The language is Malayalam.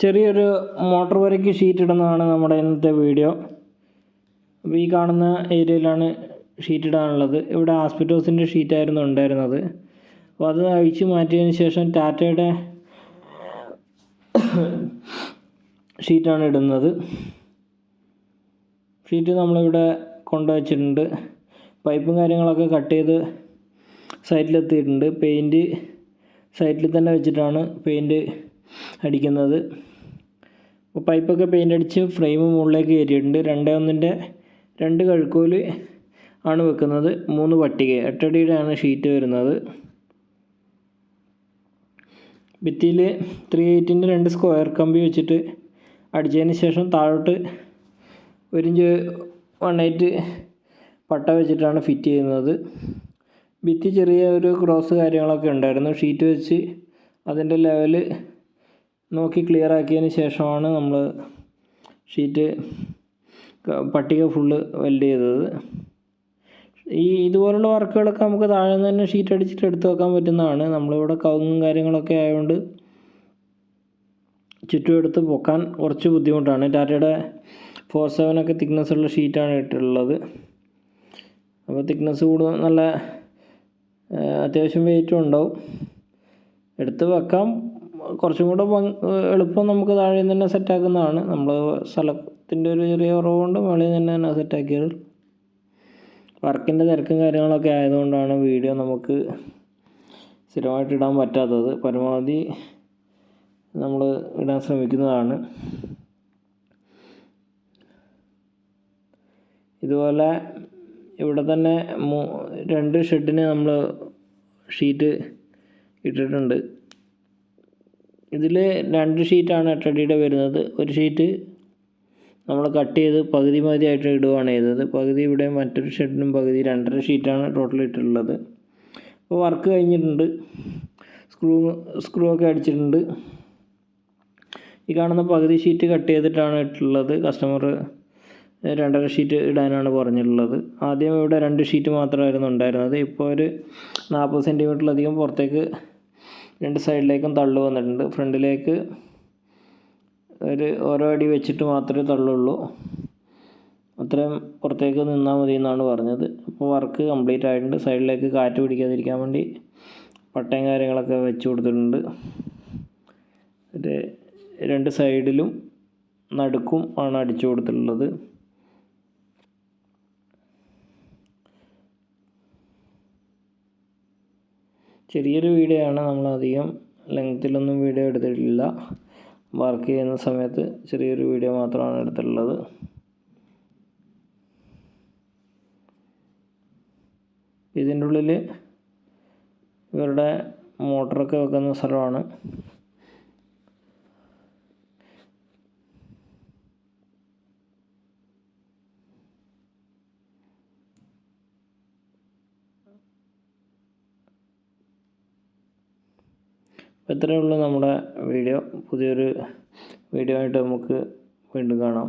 ചെറിയൊരു മോട്ടോർ വരയ്ക്ക് ഷീറ്റ് ഇടുന്നതാണ് നമ്മുടെ ഇന്നത്തെ വീഡിയോ അപ്പോൾ ഈ കാണുന്ന ഏരിയയിലാണ് ഷീറ്റ് ഇടാനുള്ളത്. ഇവിടെ ആസ്പിറ്റോസിന്റെ ഷീറ്റായിരുന്നു ഉണ്ടായിരുന്നത്. അപ്പോൾ അത് അഴിച്ച് മാറ്റിയതിന് ശേഷം ടാറ്റയുടെ ഷീറ്റാണ് ഇടുന്നത്. ഷീറ്റ് നമ്മളിവിടെ കൊണ്ടുവച്ചിട്ടുണ്ട്. പൈപ്പും കാര്യങ്ങളൊക്കെ കട്ട് ചെയ്ത് സൈറ്റിലെത്തിയിട്ടുണ്ട് പെയിന്റ് സൈറ്റിൽ തന്നെ വെച്ചിട്ടാണ് പെയിന്റ് അടിക്കുന്നത്. അപ്പോൾ പൈപ്പൊക്കെ പെയിന്റ് അടിച്ച് ഫ്രെയിം മുകളിലേക്ക് കയറ്റിയിട്ടുണ്ട് രണ്ടേ ഒന്നിന്റെ രണ്ട് കഴുക്കോൽ ആണ് വെക്കുന്നത്. മൂന്ന് പട്ടിക എട്ടടിയുടെയാണ് ഷീറ്റ് വരുന്നത്. ഭിത്തിയിൽ ത്രീ എയ്റ്റിന്റെ രണ്ട് സ്ക്വയർ കമ്പി വെച്ചിട്ട് അടിച്ചതിന് ശേഷം താഴോട്ട് ഒരു ഇഞ്ച് വൺ എയ്റ്റ് പട്ട വെച്ചിട്ടാണ് ഫിറ്റ് ചെയ്യുന്നത്. ഭിത്തി ചെറിയ ഒരു ക്രോസ് കാര്യങ്ങളൊക്കെ ഉണ്ടായിരുന്നു. ഷീറ്റ് വെച്ച് അതിന്റെ ലെവൽ നോക്കി ക്ലിയർ ആക്കിയതിന് ശേഷമാണ് നമ്മൾ ഷീറ്റ് പട്ടിക ഫുള്ള് വെൽഡ് ചെയ്തത്. ഈ ഇതുപോലുള്ള വർക്കുകളൊക്കെ നമുക്ക് താഴെ നിന്ന് തന്നെ ഷീറ്റ് അടിച്ചിട്ട് എടുത്തു വെക്കാൻ പറ്റുന്നതാണ്. നമ്മളിവിടെ കവുങ്ങും കാര്യങ്ങളൊക്കെ ആയതുകൊണ്ട് ചുറ്റും എടുത്ത് പൊക്കാൻ കുറച്ച് ബുദ്ധിമുട്ടാണ്. ടാറ്റയുടെ ഫോർ സെവനൊക്കെ തിക്നെസ് ഉള്ള ഷീറ്റാണ് ഇട്ടുള്ളത്. അപ്പോൾ തിക്നെസ് കൂടുതൽ നല്ല അത്യാവശ്യം വെയിറ്റും ഉണ്ടാവും. എടുത്ത് വെക്കാം. കുറച്ചും കൂടെ എളുപ്പം നമുക്ക് താഴെ നിന്ന് തന്നെ സെറ്റാക്കുന്നതാണ് നമ്മൾ സ്ഥലത്തിന്റെ ഒരു ചെറിയ കുറവുകൊണ്ട് മുകളിൽ നിന്ന് തന്നെ സെറ്റാക്കിയത് വർക്കിന്റെ തിരക്കും കാര്യങ്ങളൊക്കെ ആയതുകൊണ്ടാണ് വീഡിയോ നമുക്ക് സ്ഥിരമായിട്ട് ഇടാൻ പറ്റാത്തത്. പരമാവധി നമ്മൾ ഇടാൻ ശ്രമിക്കുന്നതാണ്. ഇതുപോലെ ഇവിടെ തന്നെ രണ്ട് ഷെഡിന് നമ്മൾ ഷീറ്റ് ഇട്ടിട്ടുണ്ട്. ഇതിൽ രണ്ട് ഷീറ്റാണ് എട്ടടിയുടെ വരുന്നത്. ഒരു ഷീറ്റ് നമ്മൾ കട്ട് ചെയ്ത് പകുതി മതിയായിട്ട് ഇടുകയാണ് ചെയ്തത്. പകുതി ഇവിടെ മറ്റൊരു ഷെഡിനും പകുതി രണ്ടര ഷീറ്റാണ് ടോട്ടൽ ഇട്ടിട്ടുള്ളത്. അപ്പോൾ വർക്ക് കഴിഞ്ഞിട്ടുണ്ട്. സ്ക്രൂ സ്ക്രൂ ഒക്കെ അടിച്ചിട്ടുണ്ട്. ഈ കാണുന്ന പകുതി ഷീറ്റ് കട്ട് ചെയ്തിട്ടാണ് ഇട്ടുള്ളത്. കസ്റ്റമർ രണ്ടര ഷീറ്റ് ഇടാനാണ് പറഞ്ഞിട്ടുള്ളത്. ആദ്യം ഇവിടെ രണ്ട് ഷീറ്റ് മാത്രമായിരുന്നു ഉണ്ടായിരുന്നത്. ഇപ്പോൾ ഒരു നാൽപ്പത് സെന്റിമീറ്ററിലധികം പുറത്തേക്ക് രണ്ട് സൈഡിലേക്കും തള്ളു വന്നിട്ടുണ്ട്. ഫ്രണ്ടിലേക്ക് ഒരു ഓരോ അടി വെച്ചിട്ട് മാത്രമേ തള്ളുള്ളൂ. അത്രയും പുറത്തേക്ക് നിന്നാൽ മതി എന്നാണ് പറഞ്ഞത്. അപ്പോൾ വർക്ക് കംപ്ലീറ്റ് ആയിട്ടുണ്ട്. സൈഡിലേക്ക് കാറ്റ് പിടിക്കാതിരിക്കാൻ വേണ്ടി പട്ടയും കാര്യങ്ങളൊക്കെ വെച്ച് കൊടുത്തിട്ടുണ്ട്. രണ്ട് സൈഡിലും നടുക്കും ആണ് അടിച്ചു കൊടുത്തിട്ടുള്ളത്. ചെറിയൊരു വീഡിയോ ആണ് നമ്മൾ അധികം ലെങ്ത്തിലൊന്നും വീഡിയോ എടുത്തിട്ടില്ല. വർക്ക് ചെയ്യുന്ന സമയത്ത് ചെറിയൊരു വീഡിയോ മാത്രമാണ് എടുത്തിട്ടുള്ളത്. ഇതിന്റെ ഉള്ളിൽ ഇവരുടെ മോട്ടറൊക്കെ വെക്കുന്ന സ്ഥലമാണ്. അപ്പോൾ ഇത്രയേ ഉള്ളൂ നമ്മുടെ വീഡിയോ. പുതിയൊരു വീഡിയോ ആയിട്ട് നമുക്ക് വീണ്ടും കാണാം.